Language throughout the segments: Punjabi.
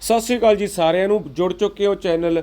ਸਤਿ ਸ਼੍ਰੀ ਅਕਾਲ ਜੀ ਸਾਰਿਆਂ ਨੂੰ। ਜੁੜ ਚੁੱਕੇ ਹੋ ਚੈਨਲ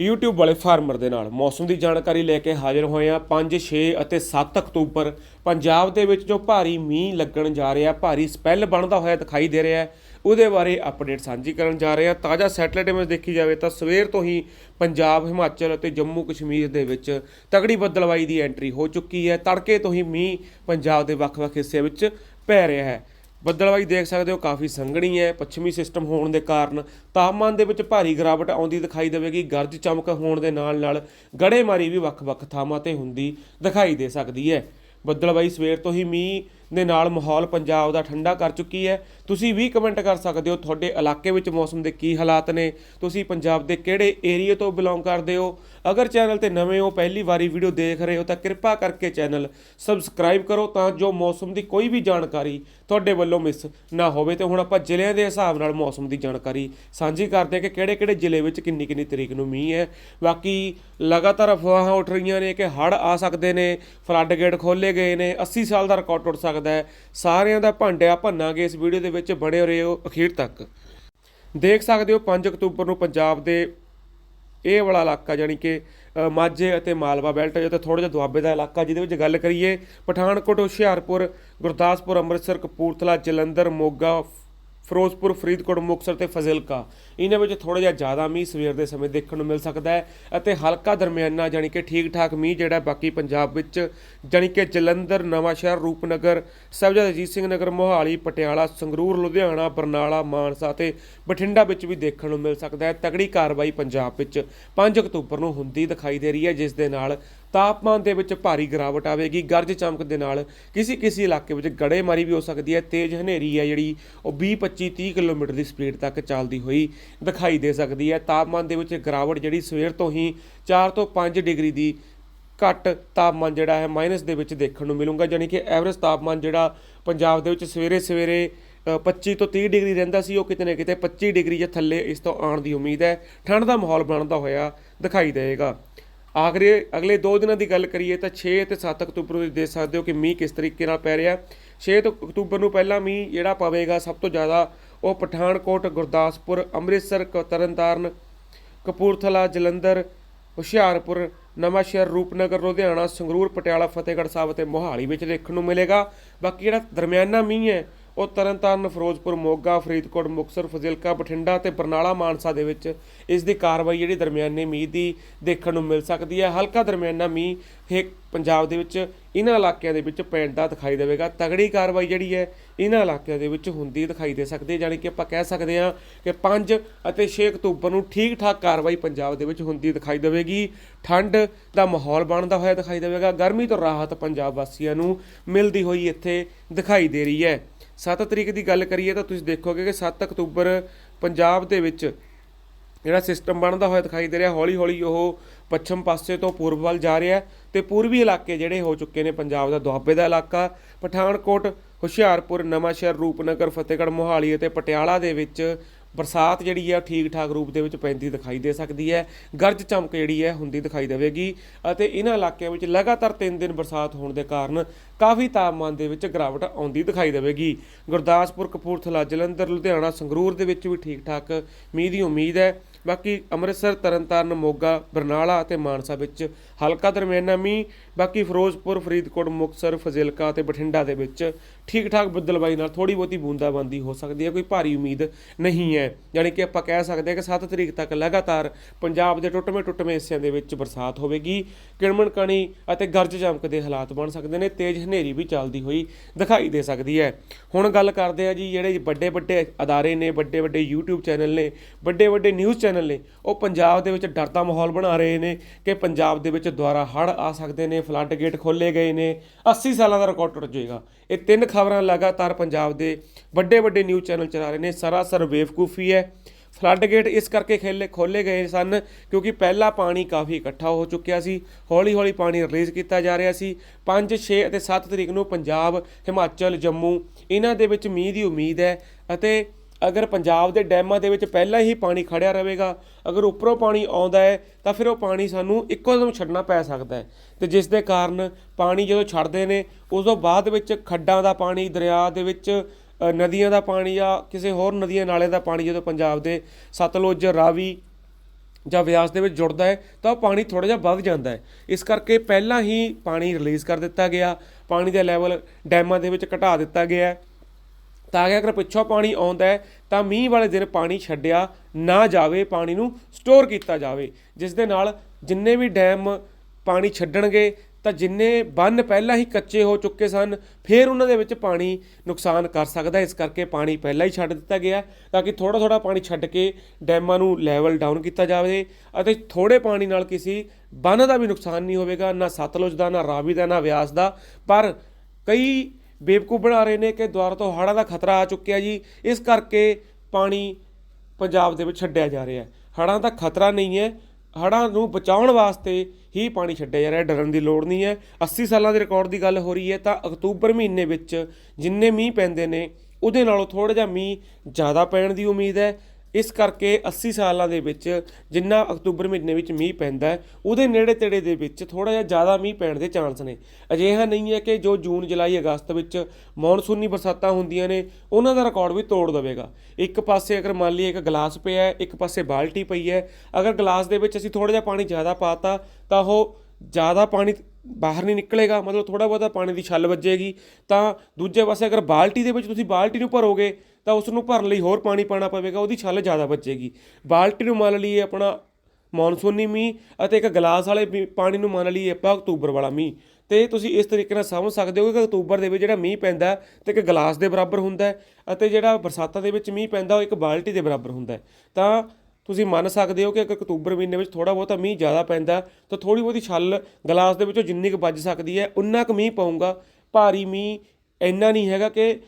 YouTube ਵਾਲੇ ਫਾਰਮਰ ਦੇ ਨਾਲ। ਮੌਸਮ ਦੀ ਜਾਣਕਾਰੀ ਲੈ ਕੇ ਹਾਜ਼ਰ ਹੋਏ ਆ 5 6 ਅਤੇ 7 ਅਕਤੂਬਰ। ਪੰਜਾਬ ਦੇ ਵਿੱਚ ਜੋ ਭਾਰੀ ਮੀਂਹ ਲੱਗਣ ਜਾ ਰਿਹਾ, ਭਾਰੀ ਸਪੈਲ ਬਣਦਾ ਹੋਇਆ ਦਿਖਾਈ ਦੇ ਰਿਹਾ ਉਹਦੇ ਬਾਰੇ ਅਪਡੇਟ ਸਾਂਝੀ ਕਰਨ ਜਾ ਰਹੇ ਆ ਤਾਜ਼ਾ ਸੈਟਲਾਈਟ ਇਮੇਜ ਦੇਖੀ ਜਾਵੇ ਤਾਂ ਸਵੇਰ ਤੋਂ ਹੀ ਪੰਜਾਬ, ਹਿਮਾਚਲ ਅਤੇ ਜੰਮੂ ਕਸ਼ਮੀਰ ਦੇ ਵਿੱਚ ਤਗੜੀ ਬੱਦਲਵਾਈ ਦੀ ਐਂਟਰੀ ਹੋ ਚੁੱਕੀ ਹੈ। ਤੜਕੇ ਤੋਂ ਹੀ ਮੀਂਹ ਪੰਜਾਬ ਦੇ ਵੱਖ-ਵੱਖ ਹਿੱਸਿਆਂ ਵਿੱਚ ਪੈ ਰਿਹਾ ਹੈ। ਬੱਦਲਵਾਈ ਦੇਖ ਸਕਦੇ ਹੋ, ਕਾਫੀ ਸੰਘਣੀ ਹੈ, ਪੱਛਮੀ ਸਿਸਟਮ ਹੋਣ ਦੇ ਕਾਰਨ। ਤਾਪਮਾਨ ਦੇ ਵਿੱਚ ਭਾਰੀ ਗਿਰਾਵਟ ਆਉਂਦੀ ਦਿਖਾਈ ਦੇਵੇਗੀ, ਗਰਜ ਚਮਕ ਹੋਣ ਦੇ ਨਾਲ ਨਾਲ ਗੜੇਮਾਰੀ ਵੀ ਵੱਖ-ਵੱਖ ਥਾਵਾਂ ਤੇ ਹੁੰਦੀ ਦਿਖਾਈ ਦੇ ਸਕਦੀ ਹੈ। ਬੱਦਲਵਾਈ ਸਵੇਰ ਤੋਂ ਹੀ ਮੀਂਹ ਦੇ ਨਾਲ ਮਾਹੌਲ ਪੰਜਾਬ ਦਾ ਠੰਡਾ ਕਰ ਚੁੱਕੀ ਹੈ। ਤੁਸੀਂ ਵੀ ਕਮੈਂਟ ਕਰ ਸਕਦੇ ਹੋ, ਤੁਹਾਡੇ ਇਲਾਕੇ ਵਿੱਚ ਮੌਸਮ ਦੇ ਕੀ ਹਾਲਾਤ ਨੇ, ਤੁਸੀਂ ਪੰਜਾਬ ਦੇ ਕਿਹੜੇ ਏਰੀਆ ਤੋਂ ਬਿਲੋਂਗ ਕਰਦੇ ਹੋ? ਅਗਰ ਚੈਨਲ ਤੇ ਨਵੇਂ ਹੋ, ਪਹਿਲੀ ਵਾਰੀ ਵੀਡੀਓ ਦੇਖ ਰਹੇ ਹੋ ਤਾਂ ਕਿਰਪਾ ਕਰਕੇ ਚੈਨਲ ਸਬਸਕ੍ਰਾਈਬ ਕਰੋ ਤਾਂ ਜੋ ਮੌਸਮ ਦੀ ਕੋਈ ਵੀ ਜਾਣਕਾਰੀ ਤੁਹਾਡੇ ਵੱਲੋਂ ਮਿਸ ਨਾ ਹੋਵੇ। ਤੇ ਹੁਣ ਆਪਾਂ ਜ਼ਿਲ੍ਹਿਆਂ ਦੇ ਹਿਸਾਬ ਨਾਲ ਮੌਸਮ ਦੀ ਜਾਣਕਾਰੀ ਸਾਂਝੀ ਕਰਦੇ ਹਾਂ ਕਿ ਕਿਹੜੇ ਕਿਹੜੇ ਜ਼ਿਲ੍ਹੇ ਵਿੱਚ ਕਿੰਨੀ ਕਿੰਨੀ ਤਰੀਕ ਨੂੰ ਮੀਂਹ ਹੈ। ਬਾਕੀ ਲਗਾਤਾਰ ਅਫਵਾਹਾਂ ਉੱਠ ਰਹੀਆਂ ਨੇ ਕਿ ਹੜ੍ਹ ਆ ਸਕਦੇ ਨੇ, ਫਲੱਡ ਗੇਟ ਖੋਲੇ ਗਏ ਨੇ 80 ਸਾਲ ਦਾ ਰਿਕਾਰਡ ਟੁੱਟ ਸਕਦਾ ਹੈ। ਸਾਰਿਆਂ ਦਾ ਭਾਂਡਿਆ ਭੰਨਾਂਗੇ ਇਸ ਵੀਡੀਓ ਦੇ ਵਿੱਚ ਬਣੇ ਰਹੋ ਅਖੀਰ ਤੱਕ। ਦੇਖ ਸਕਦੇ ਹੋ 5 ਅਕਤੂਬਰ ਨੂੰ ਪੰਜਾਬ ਦੇ ਇਹ ਵਾਲਾ ਇਲਾਕਾ ਜਾਨੀ ਕਿ ਮਾਝੇ ਅਤੇ ਮਾਲਵਾ ਬੈਲਟ ਜਿੱਥੇ ਥੋੜਾ ਜਿਹਾ ਦੁਆਬੇ ਦਾ ਇਲਾਕਾ, ਜਿਹਦੇ ਵਿੱਚ ਗੱਲ ਕਰੀਏ, ਪਠਾਨਕੋਟ, ਹੁਸ਼ਿਆਰਪੁਰ, ਗੁਰਦਾਸਪੁਰ, ਅੰਮ੍ਰਿਤਸਰ, ਕਪੂਰਥਲਾ, ਜਲੰਧਰ, ਮੋਗਾ ਫਿਰੋਜ਼ਪੁਰ, ਫਰੀਦਕੋਟ, ਮੁਕਤਸਰ ਤੇ ਫਜ਼ਿਲਕਾ। ਇਹਨਾਂ ਵਿੱਚ ਥੋੜਾ ਜਿਹਾ ਜ਼ਿਆਦਾ ਮੀਂਹ ਸਵੇਰ ਦੇ ਸਮੇਂ ਦੇਖਣ ਨੂੰ ਮਿਲ ਸਕਦਾ ਹੈ ਅਤੇ ਹਲਕਾ ਦਰਮਿਆਨਾ ਜਾਨੀ ਕਿ ਠੀਕ ਠਾਕ ਮੀਂਹ ਜਿਹੜਾ ਬਾਕੀ ਪੰਜਾਬ ਵਿੱਚ ਜਾਨੀ ਕਿ ਜਲੰਧਰ, ਨਵਾਂਸ਼ਹਿਰ, ਰੂਪਨਗਰ ਸਾਹਿਬਜ਼ਾਦਾ ਅਜੀਤ ਸਿੰਘ ਨਗਰ, ਮੋਹਾਲੀ, ਪਟਿਆਲਾ, ਸੰਗਰੂਰ, ਲੁਧਿਆਣਾ, ਬਰਨਾਲਾ, ਮਾਨਸਾ ਤੇ ਬਠਿੰਡਾ ਵਿੱਚ ਵੀ ਦੇਖਣ ਨੂੰ ਮਿਲ ਸਕਦਾ ਹੈ। ਤਗੜੀ ਕਾਰਵਾਈ ਪੰਜਾਬ ਵਿੱਚ 5 ਅਕਤੂਬਰ ਨੂੰ ਹੁੰਦੀ ਦਿਖਾਈ ਦੇ ਰਹੀ ਹੈ, ਜਿਸ ਦੇ ਨਾਲ ਤਾਪਮਾਨ ਦੇ ਵਿੱਚ ਭਾਰੀ ਗਿਰਾਵਟ ਆਵੇਗੀ। ਗਰਜ ਚਮਕ ਦੇ ਨਾਲ ਕਿਸੇ ਕਿਸੇ ਇਲਾਕੇ ਵਿੱਚ ਗੜੇਮਾਰੀ ਵੀ ਹੋ ਸਕਦੀ ਹੈ। ਤੇਜ਼ ਹਨੇਰੀ ਹੈ ਜਿਹੜੀ ਉਹ 20 25 30 ਕਿਲੋਮੀਟਰ ਦੀ ਸਪੀਡ ਤੱਕ ਚੱਲਦੀ ਹੋਈ ਦਿਖਾਈ ਦੇ ਸਕਦੀ ਹੈ। ਤਾਪਮਾਨ ਦੇ ਵਿੱਚ ਗਿਰਾਵਟ ਜਿਹੜੀ ਸਵੇਰ ਤੋਂ ਹੀ 4 ਤੋਂ 5 ਡਿਗਰੀ ਦੀ ਘੱਟ ਤਾਪਮਾਨ ਜਿਹੜਾ ਹੈ ਮਾਈਨਸ ਦੇ ਵਿੱਚ ਦੇਖਣ ਨੂੰ ਮਿਲੂਗਾ। ਜਾਨੀ ਕਿ ਐਵਰੇਜ ਤਾਪਮਾਨ ਜਿਹੜਾ ਪੰਜਾਬ ਦੇ ਵਿੱਚ ਸਵੇਰੇ ਸਵੇਰੇ ਅ, 25 ਤੋਂ 30 ਡਿਗਰੀ ਰਹਿੰਦਾ ਸੀ ਉਹ ਕਿਤੇ ਨਾ ਕਿਤੇ 25 ਡਿਗਰੀ ਜਾਂ ਥੱਲੇ ਇਸ ਤੋਂ ਆਉਣ ਦੀ ਉਮੀਦ ਹੈ। ਠੰਡ ਦਾ ਮਾਹੌਲ ਬਣਦਾ ਹੋਇਆ ਦਿਖਾਈ ਦੇਵੇਗਾ। ਆਖਰੀ ਅਗਲੇ 2 ਦਿਨਾਂ ਦੀ ਗੱਲ ਕਰੀਏ ਤਾਂ 6 ਤੇ 7 ਅਕਤੂਬਰ ਨੂੰ ਦੇਖ ਸਕਦੇ ਹੋ ਕਿ ਮੀਂਹ ਕਿਸ ਤਰੀਕੇ ਨਾਲ ਪੈ ਰਿਹਾ। 6 ਅਕਤੂਬਰ ਨੂੰ ਪਹਿਲਾ ਮੀਂਹ ਜਿਹੜਾ ਪਵੇਗਾ ਸਭ ਤੋਂ ਜ਼ਿਆਦਾ ਉਹ ਪਠਾਨਕੋਟ, ਗੁਰਦਾਸਪੁਰ, ਅੰਮ੍ਰਿਤਸਰ, ਕ- ਤਰਨਤਾਰਨ, ਕਪੂਰਥਲਾ, ਜਲੰਧਰ, ਹੁਸ਼ਿਆਰਪੁਰ, ਨਵਾਂਸ਼ਹਿਰ, ਰੂਪਨਗਰ, ਲੁਧਿਆਣਾ, ਸੰਗਰੂਰ, ਪਟਿਆਲਾ, ਫਤਿਹਗੜ੍ਹ ਸਾਹਿਬ ਅਤੇ ਮੋਹਾਲੀ ਵਿੱਚ ਦੇਖਣ ਨੂੰ ਮਿਲੇਗਾ। ਬਾਕੀ ਜਿਹੜਾ ਦਰਮਿਆਨਾ ਮੀਂਹ ਹੈ ਉਹ ਤਰਨਤਾਰਨ, ਫਿਰੋਜ਼ਪੁਰ, ਮੋਗਾ, ਫਰੀਦਕੋਟ, ਮੁਕਤਸਰ, ਫਜ਼ਿਲਕਾ, ਬਠਿੰਡਾ ਤੇ ਬਰਨਾਲਾ ਮਾਨਸਾ ਦੇ ਵਿੱਚ ਇਸ ਦੀ ਕਾਰਵਾਈ ਜਿਹੜੀ ਦਰਮਿਆਨੇ ਮੀਂਹ ਦੀ ਦੇਖਣ ਨੂੰ ਮਿਲ ਸਕਦੀ ਹੈ। ਹਲਕਾ ਦਰਮਿਆਨਾ ਮੀਂਹ ਇਹ ਪੰਜਾਬ ਦੇ ਵਿੱਚ ਇਹਨਾਂ ਇਲਾਕਿਆਂ ਦੇ ਵਿੱਚ ਪੈਂਦਾ ਦਿਖਾਈ ਦੇਵੇਗਾ। ਤਗੜੀ ਕਾਰਵਾਈ ਜਿਹੜੀ ਹੈ ਇਹਨਾਂ ਇਲਾਕਿਆਂ ਦੇ ਵਿੱਚ ਹੁੰਦੀ ਦਿਖਾਈ ਦੇ ਸਕਦੀ ਹੈ, ਜਾਣੀ ਕਿ ਆਪਾਂ ਕਹਿ ਸਕਦੇ ਹਾਂ ਕਿ 5 ਅਤੇ 6 ਅਕਤੂਬਰ ਨੂੰ ਠੀਕ ਠਾਕ ਕਾਰਵਾਈ ਪੰਜਾਬ ਦੇ ਵਿੱਚ ਹੁੰਦੀ ਦਿਖਾਈ ਦੇਵੇਗੀ। ਠੰਡ ਦਾ ਮਾਹੌਲ ਬਣਦਾ ਹੋਇਆ ਦਿਖਾਈ ਦੇਵੇਗਾ। ਗਰਮੀ ਤੋਂ ਰਾਹਤ ਪੰਜਾਬ ਵਾਸੀਆਂ ਨੂੰ ਮਿਲਦੀ ਹੋਈ ਇੱਥੇ ਦਿਖਾਈ ਦੇ ਰਹੀ ਹੈ। 7 ਤਰੀਕ ਦੀ ਗੱਲ ਕਰੀਏ ਤਾਂ ਤੁਸੀਂ ਦੇਖੋਗੇ ਕਿ 7 ਅਕਤੂਬਰ ਪੰਜਾਬ ਦੇ ਵਿੱਚ ਜਿਹੜਾ ਸਿਸਟਮ ਬਣਦਾ ਹੋਇਆ ਦਿਖਾਈ ਦੇ ਰਿਹਾ ਹੌਲੀ ਹੌਲੀ ਉਹ ਪੱਛਮ ਪਾਸੇ ਤੋਂ ਪੂਰਬ ਵੱਲ ਜਾ ਰਿਹਾ ਹੈ ਤੇ ਪੂਰਬੀ ਇਲਾਕੇ ਜਿਹੜੇ ਹੋ ਚੁੱਕੇ ਨੇ ਪੰਜਾਬ ਦਾ ਦੁਆਬੇ ਦਾ ਇਲਾਕਾ, ਪਠਾਨਕੋਟ ਹੁਸ਼ਿਆਰਪੁਰ, ਨਵਾਂਸ਼ਹਿਰ, ਰੂਪਨਗਰ, ਫਤਿਹਗੜ੍ਹ, ਮੋਹਾਲੀ ਅਤੇ ਪਟਿਆਲਾ ਦੇ ਵਿੱਚ ਬਰਸਾਤ ਜਿਹੜੀ ਹੈ ਠੀਕ ਠਾਕ ਰੂਪ ਦੇ ਵਿੱਚ ਪੈਂਦੀ ਦਿਖਾਈ ਦੇ ਸਕਦੀ ਹੈ। ਗਰਜ ਚਮਕ ਜਿਹੜੀ ਹੈ ਹੁੰਦੀ ਦਿਖਾਈ ਦੇਵੇਗੀ ਅਤੇ ਇਹਨਾਂ ਇਲਾਕਿਆਂ ਵਿੱਚ ਲਗਾਤਾਰ 3 ਦਿਨ ਬਰਸਾਤ ਹੋਣ ਦੇ ਕਾਰਨ ਕਾਫੀ ਤਾਪਮਾਨ ਦੇ ਵਿੱਚ ਗਿਰਾਵਟ ਆਉਂਦੀ ਦਿਖਾਈ ਦੇਵੇਗੀ। ਗੁਰਦਾਸਪੁਰ, ਕਪੂਰਥਲਾ, ਜਲੰਧਰ, ਲੁਧਿਆਣਾ, ਸੰਗਰੂਰ ਦੇ ਵਿੱਚ ਵੀ ਠੀਕ ਠਾਕ ਮੀਂਹ ਦੀ ਉਮੀਦ ਹੈ। ਬਾਕੀ ਅੰਮ੍ਰਿਤਸਰ, ਤਰਨਤਾਰਨ, ਮੋਗਾ, ਬਰਨਾਲਾ ਅਤੇ ਮਾਨਸਾ ਵਿੱਚ ਹਲਕਾ ਦਰਮਿਆਨਾ ਮੀਂਹ, ਬਾਕੀ ਫਿਰੋਜ਼ਪੁਰ, ਫਰੀਦਕੋਟ, ਮੁਕਤਸਰ, ਫਜ਼ਿਲਕਾ ਅਤੇ ਬਠਿੰਡਾ ਦੇ ਵਿੱਚ ਠੀਕ ਠਾਕ ਬੱਦਲਬਾਈ ਨਾਲ ਥੋੜੀ ਬਹੁਤੀ ਬੂੰਦਾਬਾਂਦੀ ਹੋ ਸਕਦੀ ਹੈ, ਕੋਈ ਭਾਰੀ ਉਮੀਦ ਨਹੀਂ ਹੈ। ਯਾਨੀ ਕਿ ਆਪਾਂ ਕਹਿ ਸਕਦੇ ਹਾਂ ਕਿ 7 ਤਰੀਕ ਤੱਕ ਲਗਾਤਾਰ ਪੰਜਾਬ ਦੇ ਟੁੱਟਵੇਂ ਟੁੱਟਵੇਂ ਹਿੱਸਿਆਂ ਦੇ ਵਿੱਚ ਬਰਸਾਤ ਹੋਵੇਗੀ, ਕਿਣਮਣ ਕਣੀ ਅਤੇ ਗਰਜ ਚਮਕ ਦੇ ਹਾਲਾਤ ਬਣ ਸਕਦੇ ਨੇ, ਤੇਜ਼ ਹਨੇਰੀ ਵੀ ਚੱਲਦੀ ਹੋਈ ਦਿਖਾਈ ਦੇ ਸਕਦੀ ਹੈ। ਹੁਣ ਗੱਲ ਕਰਦੇ ਆ ਜੀ, ਜਿਹੜੇ ਵੱਡੇ ਵੱਡੇ ਅਦਾਰੇ ਨੇ ਵੱਡੇ ਵੱਡੇ YouTube ਚੈਨਲ ਨੇ ਵੱਡੇ ਵੱਡੇ ਨਿਊਜ਼ ਚੈਨਲ ਨੇ। ਉਹ ਪੰਜਾਬ ਦੇ ਵਿੱਚ ਡਰ ਦਾ ਮਾਹੌਲ ਬਣਾ ਰਹੇ ਨੇ ਕਿ ਪੰਜਾਬ ਦੇ ਵਿੱਚ ਦੁਆਰਾ ਹੜ੍ਹ ਆ ਸਕਦੇ ਨੇ, ਫਲੱਡ ਗੇਟ ਖੋਲੇ ਗਏ ਨੇ। 80 ਸਾਲਾਂ ਦਾ ਰਿਕਾਰਡ ਟੁੱਟ ਜਾਏਗਾ। ਇਹ ਤਿੰਨ ਖਬਰਾਂ ਲਗਾਤਾਰ ਪੰਜਾਬ ਦੇ ਵੱਡੇ ਵੱਡੇ ਨਿਊਜ਼ ਚੈਨਲ ਚਲਾ ਰਹੇ ਨੇ। ਸਰਾਸਰ ਬੇਵਕੂਫੀ ਹੈ। ਫਲੱਡ ਗੇਟ ਇਸ ਕਰਕੇ ਖੇਲੇ ਖੋਲੇ ਗਏ ਸਨ ਕਿਉਂਕਿ ਪਹਿਲਾ ਪਾਣੀ ਕਾਫੀ ਇਕੱਠਾ ਹੋ ਚੁੱਕਿਆ ਸੀ। ਹੌਲੀ ਹੌਲੀ ਪਾਣੀ ਰਿਲੀਜ਼ ਕੀਤਾ ਜਾ ਰਿਹਾ ਸੀ। 5 6 ਅਤੇ 7 ਤਰੀਕ ਨੂੰ ਪੰਜਾਬ, ਹਿਮਾਚਲ, ਜੰਮੂ ਇਹਨਾਂ ਦੇ ਵਿੱਚ ਮੀਂਹ ਦੀ ਉਮੀਦ ਹੈ ਅਤੇ ਅਗਰ ਪੰਜਾਬ ਦੇ ਡੈਮਾਂ ਦੇ ਵਿੱਚ ਪਹਿਲਾਂ ਹੀ ਪਾਣੀ ਖੜਿਆ ਰਹੇਗਾ, ਅਗਰ ਉੱਪਰੋਂ ਪਾਣੀ ਆਉਂਦਾ ਹੈ, ਤਾਂ ਫਿਰ ਉਹ ਪਾਣੀ ਸਾਨੂੰ ਇੱਕੋ ਦਮ ਛੱਡਣਾ ਪੈ ਸਕਦਾ ਹੈ। ਤੇ ਜਿਸ ਦੇ ਕਾਰਨ ਪਾਣੀ ਜਦੋਂ ਛੱਡਦੇ ਨੇ, ਉਸ ਤੋਂ ਬਾਅਦ ਵਿੱਚ ਖੱਡਾਂ ਦਾ ਪਾਣੀ, ਦਰਿਆ ਦੇ ਵਿੱਚ ਨਦੀਆਂ ਦਾ ਪਾਣੀ ਜਾਂ ਕਿਸੇ ਹੋਰ ਨਦੀਆਂ ਨਾਲੇ ਦਾ ਪਾਣੀ ਜਦੋਂ ਪੰਜਾਬ ਦੇ ਸਤਲੁਜ, ਰਾਵੀ ਜਾਂ ਵਿਆਸ ਦੇ ਵਿੱਚ ਜੁੜਦਾ ਹੈ, ਤਾਂ ਉਹ ਪਾਣੀ ਥੋੜਾ ਜਿਹਾ ਵੱਧ ਜਾਂਦਾ ਹੈ। ਇਸ ਕਰਕੇ ਪਹਿਲਾਂ ਹੀ ਪਾਣੀ ਰਿਲੀਜ਼ ਕਰ ਦਿੱਤਾ ਗਿਆ, ਪਾਣੀ ਦਾ ਲੈਵਲ ਡੈਮਾਂ ਦੇ ਵਿੱਚ ਘਟਾ ਦਿੱਤਾ ਗਿਆ ਹੈ। ਤਾਂ ਕਿ ਅਗਰ ਪਿੱਛੋਂ ਪਾਣੀ ਆਉਂਦਾ ਹੈ, ਤਾਂ ਮੀਂਹ ਵਾਲੇ ਦਿਨ ਪਾਣੀ ਛੱਡਿਆ ਨਾ ਜਾਵੇ, ਪਾਣੀ ਨੂੰ ਸਟੋਰ ਕੀਤਾ ਜਾਵੇ। ਜਿਸ ਦੇ ਨਾਲ ਜਿੰਨੇ ਵੀ ਡੈਮ ਪਾਣੀ ਛੱਡਣਗੇ, ਤਾਂ ਜਿੰਨੇ ਬੰਨ ਪਹਿਲਾਂ ਹੀ ਕੱਚੇ ਹੋ ਚੁੱਕੇ ਸਨ, ਫਿਰ ਉਹਨਾਂ ਦੇ ਵਿੱਚ ਪਾਣੀ ਨੁਕਸਾਨ ਕਰ ਸਕਦਾ ਇਸ ਕਰਕੇ ਪਾਣੀ ਪਹਿਲਾਂ ਹੀ ਛੱਡ ਦਿੱਤਾ ਗਿਆ ਤਾਂ ਕਿ ਥੋੜਾ ਥੋੜਾ ਪਾਣੀ ਛੱਡ ਕੇ ਡੈਮਾਂ ਨੂੰ ਲੈਵਲ ਡਾਊਨ ਕੀਤਾ ਜਾਵੇ ਅਤੇ ਥੋੜੇ ਪਾਣੀ ਨਾਲ ਕਿਸੇ ਬੰਨ ਦਾ ਵੀ ਨੁਕਸਾਨ ਨਹੀਂ ਹੋਵੇਗਾ, ਨਾ ਸਤਲੁਜ ਦਾ, ਨਾ ਰਾਵੀ ਦਾ, ਨਾ ਵਿਆਸ ਦਾ। ਪਰ ਕਈ ਬੇਵਕੂਫ ਬਣਾ ਰਹੇ ਨੇ ਕਿ ਦੁਆਰਾ ਤੋਂ ਹੜ੍ਹਾਂ ਦਾ ਖਤਰਾ ਆ ਚੁੱਕਿਆ ਜੀ। ਇਸ ਕਰਕੇ ਪਾਣੀ ਪੰਜਾਬ ਦੇ ਵਿੱਚ ਛੱਡਿਆ ਜਾ ਰਿਹਾ ਹੈ। ਹੜ੍ਹਾਂ ਦਾ ਖਤਰਾ ਨਹੀਂ ਹੈ। ਹੜ੍ਹਾਂ ਨੂੰ ਬਚਾਉਣ ਵਾਸਤੇ ਹੀ ਪਾਣੀ ਛੱਡਿਆ ਜਾ ਰਿਹਾ ਡਰਨ ਦੀ ਲੋੜ ਨਹੀਂ ਹੈ। 80 ਸਾਲਾਂ ਦੇ ਰਿਕਾਰਡ ਦੀ ਗੱਲ ਹੋ ਰਹੀ ਹੈ ਤਾਂ ਅਕਤੂਬਰ ਮਹੀਨੇ ਵਿੱਚ ਜਿੰਨੇ ਮੀਂਹ ਪੈਂਦੇ ਨੇ, ਉਹਦੇ ਨਾਲੋਂ ਥੋੜਾ ਜਿਹਾ ਮੀਂਹ ਜ਼ਿਆਦਾ ਪੈਣ ਦੀ ਉਮੀਦ ਹੈ। ਇਸ ਕਰਕੇ 80 ਸਾਲਾਂ ਦੇ ਵਿੱਚ ਜਿੰਨਾ ਅਕਤੂਬਰ ਮਹੀਨੇ ਵਿੱਚ ਮੀਂਹ ਪੈਂਦਾ ਉਹਦੇ ਨੇੜੇ ਤੇੜੇ ਦੇ ਵਿੱਚ ਥੋੜਾ ਜਿਹਾ ਜ਼ਿਆਦਾ ਮੀਂਹ ਪੈਣ ਦੇ ਚਾਂਸ ਨੇ। ਅਜਿਹਾ ਨਹੀਂ ਹੈ ਕਿ ਜੋ ਜੂਨ, ਜੁਲਾਈ, ਅਗਸਤ ਵਿੱਚ ਮੌਨਸੂਨੀ ਬਰਸਾਤਾਂ ਹੁੰਦੀਆਂ ਨੇ, ਉਹਨਾਂ ਦਾ ਰਿਕਾਰਡ ਵੀ ਤੋੜ ਦੇਵੇਗਾ। ਇੱਕ ਪਾਸੇ ਅਗਰ ਮੰਨ ਲਈਏ ਇੱਕ ਗਲਾਸ ਪਿਆ ਹੈ, ਇੱਕ ਪਾਸੇ ਬਾਲਟੀ ਪਈ ਹੈ, ਅਗਰ ਗਲਾਸ ਦੇ ਵਿੱਚ ਅਸੀਂ ਥੋੜਾ ਜਿਹਾ ਪਾਣੀ ਜ਼ਿਆਦਾ ਪਾਤਾ, ਤਾਂ ਉਹ ਜ਼ਿਆਦਾ ਪਾਣੀ ਬਾਹਰ ਨਹੀਂ ਨਿਕਲੇਗਾ, ਮਤਲਬ ਥੋੜਾ ਬਹੁਤਾ ਪਾਣੀ ਦੀ ਛੱਲ ਵੱਜੇਗੀ। ਤਾਂ ਦੂਜੇ ਪਾਸੇ ਅਗਰ ਬਾਲਟੀ ਦੇ ਵਿੱਚ ਤੁਸੀਂ ਬਾਲਟੀ ਨੂੰ ਭਰੋਗੇ ਤਾਂ ਉਸ ਨੂੰ ਭਰਨ ਲਈ ਹੋਰ ਪਾਣੀ ਪਾਣਾ ਪਵੇਗਾ, ਉਹਦੀ ਛੱਲ ਜ਼ਿਆਦਾ ਬਚੇਗੀ। ਬਾਲਟੀ ਨੂੰ ਮੰਨ ਲਈਏ ਆਪਣਾ ਮੌਨਸੂਨੀ ਮੀਂਹ ਅਤੇ ਇੱਕ ਗਲਾਸ ਵਾਲੇ ਮੀਂਹ- ਪਾਣੀ ਨੂੰ ਮੰਨ ਲਈਏ ਆਪਾਂ ਅਕਤੂਬਰ ਵਾਲਾ ਮੀਂਹ। ਤੇ ਤੁਸੀਂ ਇਸ ਤਰੀਕੇ ਨਾਲ ਸਮਝ ਸਕਦੇ ਹੋ ਕਿ ਅਕਤੂਬਰ ਦੇ ਵਿੱਚ ਜਿਹੜਾ ਮੀਂਹ ਪੈਂਦਾ ਹੈ ਤੇ ਇੱਕ ਗਲਾਸ ਦੇ ਬਰਾਬਰ ਹੁੰਦਾ ਅਤੇ ਜਿਹੜਾ ਬਰਸਾਤਾਂ ਦੇ ਵਿੱਚ ਮੀਂਹ ਪੈਂਦਾ, ਉਹ ਇੱਕ ਬਾਲਟੀ ਦੇ ਬਰਾਬਰ ਹੁੰਦਾ ਤਾਂ ਤੁਸੀਂ ਮੰਨ ਸਕਦੇ ਹੋ ਕਿ ਅਗਰ ਅਕਤੂਬਰ ਮਹੀਨੇ ਵਿੱਚ ਥੋੜਾ ਬਹੁਤਾ ਮੀਂਹ ਜ਼ਿਆਦਾ ਪੈਂਦਾ ਤਾਂ ਥੋੜੀ ਬਹੁਤੀ ਛੱਲ ਗਲਾਸ ਦੇ ਵਿੱਚੋਂ ਜਿੰਨੀ ਕੁ ਵੱਜ ਸਕਦੀ ਹੈ, ਉਨਾ ਕੁ ਮੀਂਹ ਪਊਗਾ। ਭਾਰੀ ਮੀਂਹ ਇੰਨਾ ਨਹੀਂ ਹੈਗਾ ਕਿ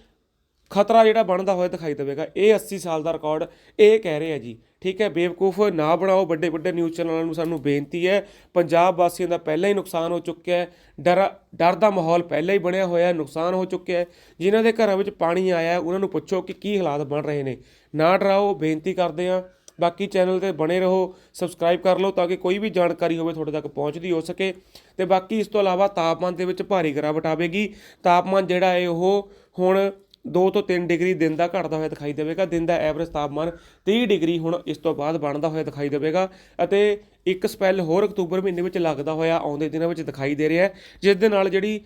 ਖਤਰਾ ਜਿਹੜਾ ਬਣਦਾ ਹੋਇਆ ਦਿਖਾਈ ਦੇਵੇਗਾ। ਇਹ 80 ਸਾਲ ਦਾ ਰਿਕਾਰਡ ਇਹ ਕਹਿ ਰਹੇ ਆ ਜੀ। ਠੀਕ ਹੈ, ਬੇਵਕੂਫ ਨਾ ਬਣਾਓ। ਵੱਡੇ ਵੱਡੇ ਨਿਊਜ਼ ਚੈਨਲਾਂ ਨੂੰ ਸਾਨੂੰ ਬੇਨਤੀ ਹੈ, ਪੰਜਾਬ ਵਾਸੀਆਂ ਦਾ ਪਹਿਲਾਂ ਹੀ ਨੁਕਸਾਨ ਹੋ ਚੁੱਕਿਆ ਹੈ। ਡਰ ਡਰ ਦਾ ਮਾਹੌਲ ਪਹਿਲਾਂ ਹੀ ਬਣਿਆ ਹੋਇਆ ਹੈ, ਨੁਕਸਾਨ ਹੋ ਚੁੱਕਿਆ ਹੈ। ਜਿਨ੍ਹਾਂ ਦੇ ਘਰਾਂ ਵਿੱਚ ਪਾਣੀ ਆਇਆ ਉਹਨਾਂ ਨੂੰ ਪੁੱਛੋ ਕਿ ਕੀ ਹਾਲਾਤ ਬਣ ਰਹੇ ਨੇ। ਨਾ ਡਰਾਓ, ਬੇਨਤੀ ਕਰਦੇ ਆ ਬਾਕੀ ਚੈਨਲ ਤੇ ਬਣੇ ਰਹੋ ਸਬਸਕ੍ਰਾਈਬ ਕਰ ਲਓ ਤਾਂ ਕਿ ਕੋਈ ਵੀ ਜਾਣਕਾਰੀ ਹੋਵੇ ਤੁਹਾਡੇ ਤੱਕ ਪਹੁੰਚਦੀ ਹੋ ਸਕੇ। ਤੇ ਬਾਕੀ ਇਸ ਤੋਂ ਇਲਾਵਾ ਤਾਪਮਾਨ ਦੇ ਵਿੱਚ ਭਾਰੀ ਗਿਰਾਵਟ ਆਵੇਗੀ। ਤਾਪਮਾਨ ਜਿਹੜਾ ਹੈ ਉਹ ਹੁਣ 2 ਤੋਂ 3 ਡਿਗਰੀ ਦਿਨ ਦਾ ਘਟਦਾ ਹੋਇਆ ਦਿਖਾਈ ਦੇਵੇਗਾ। ਦਿਨ ਦਾ ਐਵਰੇਜ ਤਾਪਮਾਨ 30 ਡਿਗਰੀ ਹੁਣ ਇਸ ਤੋਂ ਬਾਅਦ ਬਣਦਾ ਹੋਇਆ ਦਿਖਾਈ ਦੇਵੇਗਾ ਅਤੇ ਇੱਕ ਸਪੈਲ ਹੋਰ ਅਕਤੂਬਰ ਮਹੀਨੇ ਵਿੱਚ ਲੱਗਦਾ ਹੋਇਆ ਆਉਂਦੇ ਦਿਨਾਂ ਵਿੱਚ ਦਿਖਾਈ ਦੇ ਰਿਹਾ ਹੈ, ਜਿਸ ਦੇ ਨਾਲ ਜਿਹੜੀ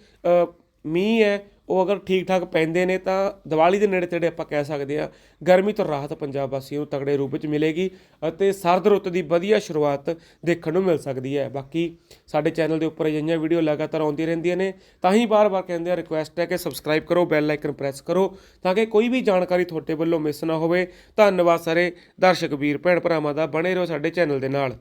ਮੀਂਹ ਹੈ ਉਹ ਅਗਰ ਠੀਕ ਠਾਕ ਪੈਂਦੇ ਨੇ ਤਾਂ ਦੀਵਾਲੀ ਦੇ ਨੇੜੇ ਤੇੜੇ ਆਪਾਂ ਕਹਿ ਸਕਦੇ ਹਾਂ, ਗਰਮੀ ਤੋਂ ਰਾਹਤ ਪੰਜਾਬ ਵਾਸੀਆਂ ਨੂੰ ਤਗੜੇ ਰੂਪ ਵਿੱਚ ਮਿਲੇਗੀ ਅਤੇ ਸਰਦ ਰੁੱਤ ਦੀ ਵਧੀਆ ਸ਼ੁਰੂਆਤ ਦੇਖਣ ਨੂੰ ਮਿਲ ਸਕਦੀ ਹੈ। ਬਾਕੀ ਸਾਡੇ ਚੈਨਲ ਦੇ ਉੱਪਰ ਅਜਿਹੀਆਂ ਵੀਡੀਓ ਲਗਾਤਾਰ ਆਉਂਦੀਆਂ ਰਹਿੰਦੀਆਂ ਨੇ, ਤਾਂ ਹੀ ਬਾਰ-ਬਾਰ ਕਹਿੰਦੇ ਆ ਰਿਕੁਐਸਟ ਹੈ ਕਿ ਸਬਸਕ੍ਰਾਈਬ ਕਰੋ ਬੈਲ ਆਈਕਨ ਪ੍ਰੈਸ ਕਰੋ, ਤਾਂ ਕਿ ਕੋਈ ਵੀ ਜਾਣਕਾਰੀ ਤੁਹਾਡੇ ਵੱਲੋਂ ਮਿਸ ਨਾ ਹੋਵੇ। ਧੰਨਵਾਦ ਸਾਰੇ ਦਰਸ਼ਕ, ਵੀਰ, ਭੈਣ ਭਰਾਵਾਂ ਦਾ, ਬਣੇ ਰਹੋ ਸਾਡੇ ਚੈਨਲ ਦੇ ਨਾਲ।